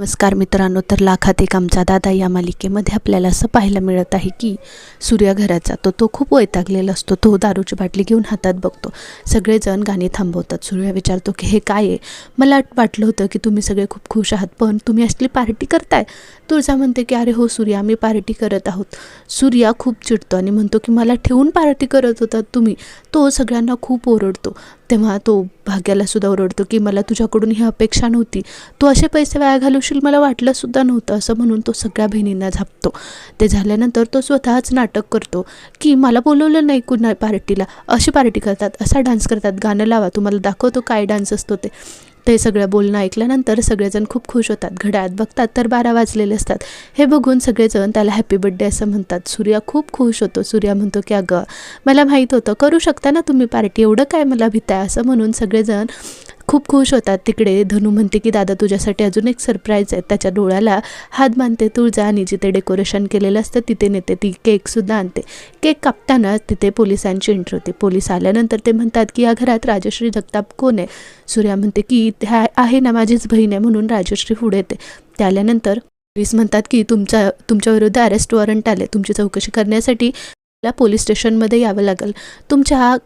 नमस्कार मित्रांनो तर लाखात एक आमचा दादा या मालिकेमध्ये आपल्याला असं पाहायला मिळत आहे की सूर्या घराचा तो तो खूप वैतागलेला असतो. तो दारूची बाटली घेऊन हातात बघतो. सगळेजण गाणी थांबवतात. सूर्या विचारतो की हे काय आहे? मला वाटलं होतं की तुम्ही सगळे खूप खुश आहात पण तुम्ही असली पार्टी करताय. तुळजा म्हणते की अरे हो सूर्या आम्ही पार्टी करत आहोत. सूर्या खूप चिडतो आणि म्हणतो की मला ठेवून पार्टी करत होतात तुम्ही. तो सगळ्यांना खूप ओरडतो. तेव्हा तो भाग्याला सुद्धा ओरडतो की मला तुझ्याकडून ही अपेक्षा नव्हती. तू असे पैसे वाया घालू घालवशील मला वाटलंसुद्धा नव्हतं असं म्हणून तो सगळ्या बहिणींना झापतो. ते झाल्यानंतर तो स्वतःच नाटक करतो की मला बोलवलं नाही कुणा पार्टीला. अशी पार्टी करतात असा डान्स करतात गाणं लावा तुम्हाला दाखवतो काय डान्स असतो ते. ते सगळं बोलणं ऐकल्यानंतर सगळेजण खूप खुश होतात. घड्याळात बघतात तर बारा वाजलेले असतात. हे बघून सगळेजण त्याला हॅपी बड्डे असं म्हणतात. सूर्या खूप खुश होतो. सूर्या म्हणतो की अगं मला माहीत होतं करू शकता ना तुम्ही पार्टी? एवढं काय मला भीताय असं म्हणून सगळेजण खूप खुश होतात. तिकडे धनू म्हणते की दादा तुझ्यासाठी अजून एक सरप्राईज आहे. त्याच्या डोळ्याला हात बांधते तुळजा आणि जिथे डेकोरेशन केलेलं असतं तिथे नेते ती केकसुद्धा आणते. केक कापताना तिथे पोलिसांची एंट्री होते. पोलीस आल्यानंतर ते म्हणतात की या घरात राजश्री जगताप कोण आहे? सूर्या म्हणते की ह्या आहे ना माझीच बहीण आहे म्हणून राजश्री पुढे येते. ते आल्यानंतर पोलीस म्हणतात की तुमच्या तुमच्याविरुद्ध अरेस्ट वॉरंट आले तुमची चौकशी करण्यासाठी मला पोलीस स्टेशनमध्ये यावं लागेल. तुमच्या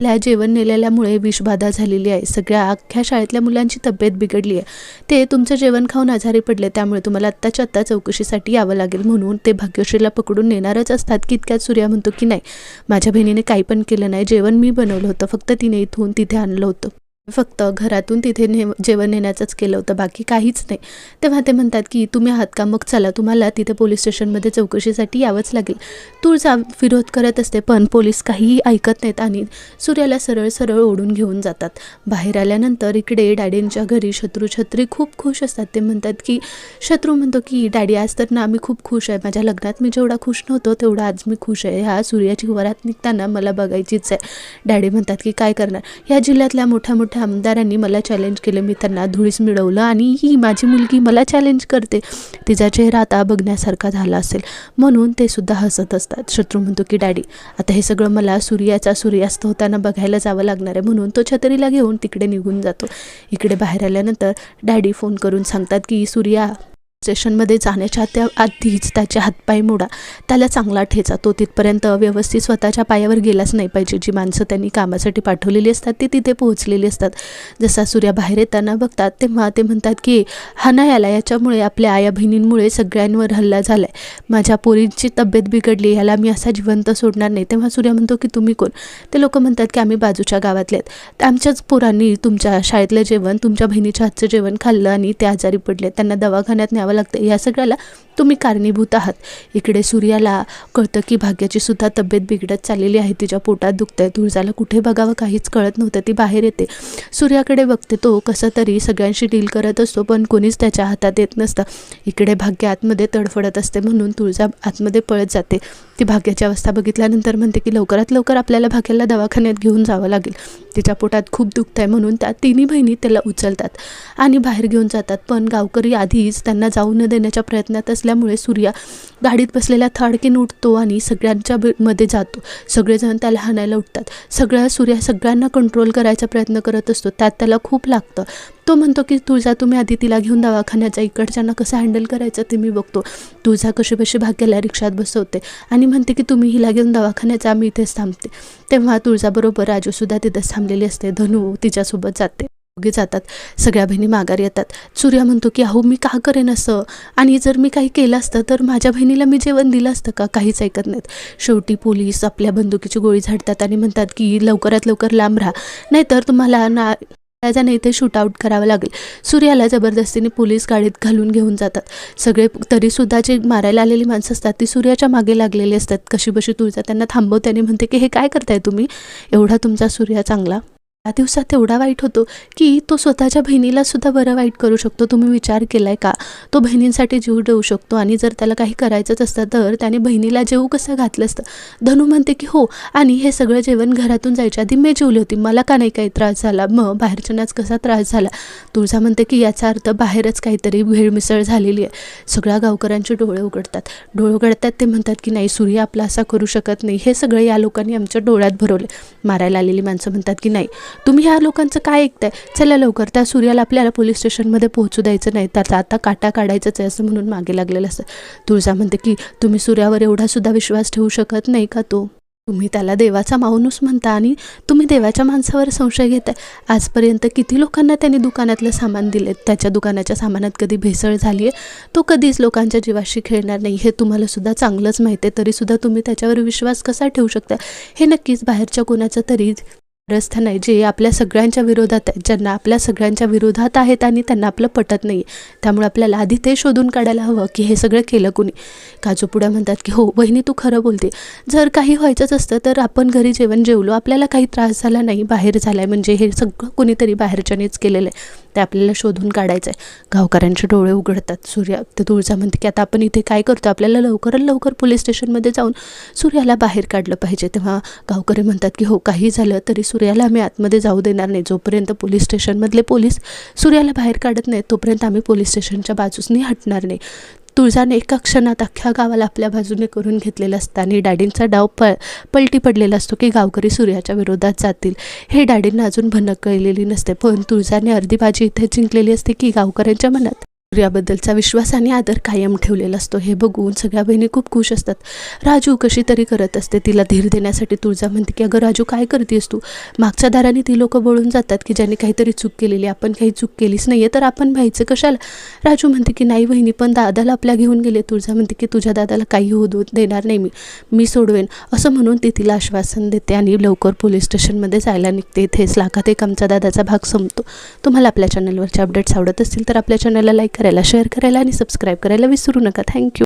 ल्या जेवण नेलेल्यामुळे विषबाधा झालेली आहे. सगळ्या अख्ख्या शाळेतल्या मुलांची तब्येत बिघडली आहे. ते तुमचं जेवण खाऊन आजारी पडले त्यामुळे तुम्हाला आत्ताच्या आत्ता चौकशीसाठी यावं लागेल म्हणून ते भाग्यश्रीला पकडून नेणारच असतात की इतक्यात सूर्या म्हणतो की नाही माझ्या बहिणीने काही पण केलं नाही जेवण मी बनवलं होतं फक्त तिने इथून तिथे आणलं होतं. फक्त घरातून तिथे ने जेवण नेण्याचंच केलं होतं बाकी काहीच नाही. तेव्हा ते म्हणतात की तुम्ही आहात का? मग चला तुम्हाला तिथे पोलीस स्टेशनमध्ये चौकशीसाठी यावंच लागेल. तुळजा विरोध करत असते पण पोलीस काहीही ऐकत नाहीत आणि सूर्याला सरळ सरळ ओढून घेऊन जातात. बाहेर आल्यानंतर इकडे डॅडींच्या घरी शत्रू छत्री खूप खुश असतात. ते म्हणतात की शत्रू म्हणतो की डॅडी आज तर ना आम्ही खूप खुश आहे. माझ्या लग्नात मी जेवढा खुश नव्हतो तेवढा आज मी खुश आहे. ह्या सूर्याची वरात निघताना मला बघायचीच आहे. डॅडी म्हणतात की काय करणार? ह्या जिल्ह्यातल्या मोठ्या मोठ्या आमदारांनी मला चॅलेंज केलं. मी त्यांना धुळीस मिळवलं आणि ही माझी मुलगी मला चॅलेंज करते. तिचा चेहरा आता बघण्यासारखा झाला असेल. म्हणून ते सुद्धा हसत असतात. शत्रू म्हणतो की डॅडी आता हे सगळं मला सूर्याचा सूर्यास्त होताना बघायला जावं लागणार आहे. म्हणून तो छत्रीला घेऊन तिकडे निघून जातो. इकडे बाहेर आल्यानंतर डॅडी फोन करून सांगतात की सूर्या स्टेशनमध्ये जाण्याच्या त्या आधीच त्याचे हातपाय मोडा. त्याला चांगला ठेचा. तो तिथपर्यंत व्यवस्थित स्वतःच्या पायावर गेलाच नाही पाहिजे. जी माणसं त्यांनी कामासाठी पाठवलेली असतात ती तिथे पोहोचलेली असतात. जसा सूर्या बाहेर येताना बघतात तेव्हा ते म्हणतात की हा नाही आला याच्यामुळे आपल्या आया बहिणींमुळे सगळ्यांवर हल्ला झाला आहे माझ्या पोरींची तब्येत बिघडली ह्याला मी असा जिवंत सोडणार नाही. तेव्हा सूर्या म्हणतो की तुम्ही कोण? ते लोक म्हणतात की आम्ही बाजूच्या गावातले आहेत. आमच्याच पोरांनी तुमच्या शाळेतलं जेवण तुमच्या बहिणीच्या हातचं जेवण खाल्लं आणि ते आजारी पडले. त्यांना दवाखान्यात न्यावं लागतं. या सगळ्याला तुम्ही कारणीभूत आहात. इकडे सूर्याला कळतं की भाग्याची सुद्धा तब्येत बिघडत चाललेली आहे. तिच्या पोटात दुखतंय. तुळजाला कुठे बघावं? काहीच कळत नव्हतं. ती बाहेर येते. सूर्याकडे बघते तो कसं तरी सगळ्यांशी डील करत असतो पण कोणीच त्याच्या हातात येत नसतं. इकडे भाग्य आतमध्ये तडफडत असते म्हणून तुळजा आतमध्ये पळत जाते. ती भाग्याची अवस्था बघितल्यानंतर म्हणते की लवकरात लवकर आपल्याला भाग्याला दवाखान्यात घेऊन जावं लागेल. तिच्या पोटात खूप दुखत आहे म्हणून त्या तिन्ही बहिणी त्याला उचलतात आणि बाहेर घेऊन जातात. पण गावकरी आधीच त्यांना जाऊ न देण्याच्या प्रयत्नात असल्यामुळे सूर्या गाडीत बसलेल्या थाडकीन उठतो आणि सगळ्यांच्या मध्ये जातो. सगळेजण त्याला हाणायला उठतात. सगळ्या सूर्या सगळ्यांना कंट्रोल करायचा प्रयत्न करत असतो. त्यात त्याला खूप लागतं. तो म्हणतो की तुळजा तुम्ही आधी तिला घेऊन दवाखान्याचा इकडच्यांना कसं हँडल करायचं ते मी बघतो. तुळजा कशी बशी भाग्याला रिक्षात बसवते. आणि म्हणते की तुम्ही हिला घेऊन दवाखान्याचा आम्ही इथेच थांबते. तेव्हा तुळजाबरोबर राजूसुद्धा तिथेच थांबलेली असते. धनू तिच्यासोबत जाते. दोघे जातात. सगळ्या बहिणी माघार येतात. सूर्या म्हणतो की अहो मी का करेन असं? आणि जर मी काही केलं असतं तर माझ्या बहिणीला मी जेवण दिलं असतं का? काहीच ऐकत नाहीत. शेवटी पोलीस आपल्या बंदुकीची गोळी झाडतात आणि म्हणतात की लवकरात लवकर लांब राहा. नाहीतर तुम्हाला ना नाही इथे शूटआउट करावं लागेल. सूर्याला जबरदस्तीने पोलीस गाडीत घालून घेऊन जातात. सगळे तरीसुद्धा जे मारायला आलेली माणसं असतात ती सूर्याच्या मागे लागलेली असतात. कशी बशी तुळजा त्यांना थांबवते आणि म्हणते की हे काय करताय तुम्ही? एवढा तुमचा सूर्या चांगला. त्या दिवसात एवढा वाईट होतो की तो स्वतःच्या बहिणीला सुद्धा बरं वाईट करू शकतो. तुम्ही विचार केलाय का? तो बहिणींसाठी जीव देऊ शकतो आणि जर त्याला काही करायचंच असतं तर त्याने बहिणीला जेव कसं घातलं असतं? धनू म्हणते की हो आणि हे सगळं जेवण घरातून जायच्या आधी मी जेवली होती. मला का नाही काही त्रास झाला? मग बाहेरच्यांनाच कसा त्रास झाला? तुळजा म्हणते की याचा अर्थ बाहेरच काहीतरी भेळमिसळ झालेली आहे. सगळ्या गावकऱ्यांचे डोळे उघडतात. डोळे उघडतात ते म्हणतात की नाही सूर्य आपला असा करू शकत नाही. हे सगळं या लोकांनी आमच्या डोळ्यात भरवले. मारायला आलेली माणसं म्हणतात की नाही तुम्ही ह्या लोकांचं काय ऐकताय? चला लवकर त्या सूर्याला आपल्याला पोलीस स्टेशनमध्ये पोहोचू द्यायचं नाही. त्याचा आता काटा काढायचंच आहे असं म्हणून मागे लागलेलं असतं. तुळजा म्हणते की तुम्ही सूर्यावर एवढा सुद्धा विश्वास ठेवू शकत नाही का तो? तुम्ही त्याला देवाचा माणूस म्हणता आणि तुम्ही देवाच्या माणसावर संशय घेताय. आजपर्यंत किती लोकांना त्यांनी दुकानातलं सामान दिले त्याच्या दुकानाच्या सामानात कधी भेसळ झाली आहे तो कधीच लोकांच्या जीवाशी खेळणार नाही. हे तुम्हाला सुद्धा चांगलंच माहिती आहे तरीसुद्धा तुम्ही त्याच्यावर विश्वास कसा ठेवू शकता हे नक्कीच बाहेरच्या कोणाचं तरी रस्ता नाही. जे आपल्या सगळ्यांच्या विरोधात आहेत ज्यांना आपल्या सगळ्यांच्या विरोधात आहेत आणि त्यांना आपलं पटत नाही. त्यामुळे आपल्याला आधी ते शोधून काढायला हवं की हे सगळं केलं कुणी? काजूपुड्या म्हणतात की हो बहिणी तू खरं बोलते. जर काही व्हायचंच असतं तर आपण घरी जेवण जेवलो. आपल्याला काही त्रास झाला नाही बाहेर झाला आहे म्हणजे हे सगळं कोणीतरी बाहेरच्यानेच केलेलं आहे. ते आपल्याला शोधून काढायचं आहे गावकऱ्यांचे डोळे उघडतात. सूर्या ते तुळजा म्हणते की आता आपण इथे काय करतो आपल्याला लवकरात लवकर पोलीस स्टेशनमध्ये जाऊन सूर्याला बाहेर काढलं पाहिजे. तेव्हा गावकरी म्हणतात की हो काही झालं तरी सूर्याला आम्ही आतमध्ये जाऊ देणार नाही. जोपर्यंत पोलीस स्टेशनमधले पोलीस सूर्याला बाहेर काढत नाहीत तोपर्यंत आम्ही पोलीस स्टेशनच्या बाजूसनी हटणार नाही. तुळजाने एका क्षणात अख्ख्या गावाला आपल्या बाजूने करून घेतलेलं असतं आणि डॅडींचा डाव प पलटी पडलेला असतो की गावकरी सूर्याच्या विरोधात जातील. हे डॅडींना अजून भनक कळलेली नसते पण तुळजाने अर्धी बाजी इथे जिंकलेली असते की गावकऱ्यांच्या मनात? सूर्याबद्दलचा विश्वास आणि आदर कायम ठेवलेला असतो. हे बघून सगळ्या बहिणी खूप खुश असतात. राजू कशी तरी करत असते. तिला धीर देण्यासाठी तुळजा म्हणते की अगं राजू काय करतेस तू? मागच्या दाराने ती लोक बोलून जातात की ज्यांनी काहीतरी चूक केलेली आपण काही चूक केलीच नाही आहे तर आपण व्हायचं कशाला? राजू म्हणते की नाही बहिणी पण दादाला आपल्या घेऊन गेले. तुळजा म्हणते की तुझ्या दादाला काही होऊ देणार नाही मी. मी सोडवेन. असं म्हणून ती तिला आश्वासन देते आणि लवकर पोलीस स्टेशनमध्ये जायला निघते. इथेच लाखात एक आमचा दादाचा भाग संपतो. तुम्हाला आपल्या चॅनलवरचे अपडेट्स आवडत असतील तर आपल्या चॅनलला लाईक करायला शेअर करायला आणि सबस्क्राईब करायला विसरू नका. थँक्यू